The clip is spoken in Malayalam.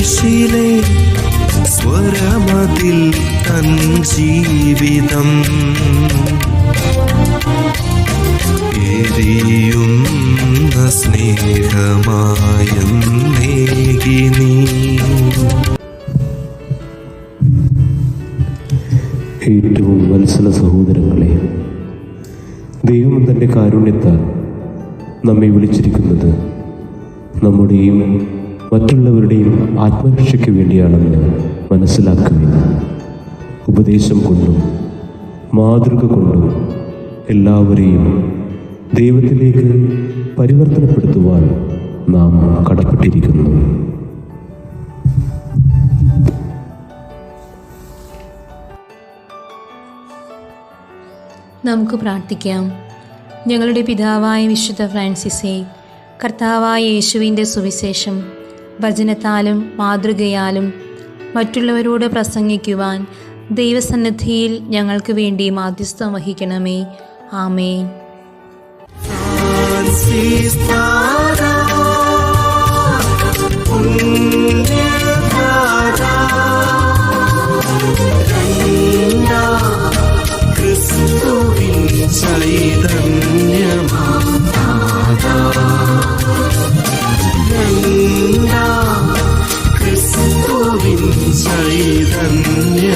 കുരിശിലെ സ്വരമതിൽ തൻ ജീവിതം. എരിയുന്ന സ്നേഹമായം നേകിനി ഏറ്റവും വത്സല സഹോദരങ്ങളെ ദൈവം തന്റെ കാരുണ്യത്താൽ നമ്മെ വിളിച്ചിരിക്കുന്നത് നമ്മുടെയും മറ്റുള്ളവരുടെയും ആത്മരക്ഷയ്ക്ക് വേണ്ടിയാണെന്ന് മനസ്സിലാക്കുകയും ഉപദേശം കൊണ്ടും മാതൃക കൊണ്ടും എല്ലാവരെയും ദൈവത്തിലേക്ക് പരിവർത്തനപ്പെടുത്തുവാൻ നാം കടപ്പെട്ടിരിക്കുന്നു. നമുക്ക് പ്രാർത്ഥിക്കാം. ഞങ്ങളുടെ പിതാവായ വിശുദ്ധ ഫ്രാൻസിസെ കർത്താവായ യേശുവിന്റെ സുവിശേഷം വചനത്താലും മാതൃകയാലും മറ്റുള്ളവരോട് പ്രസംഗിക്കുവാൻ ദൈവസന്നിധിയിൽ ഞങ്ങൾക്ക് വേണ്ടി മാധ്യസ്ഥം വഹിക്കണമേ ആമേൻ ചൈതന്യമാ. ചൈതന്യമാതാ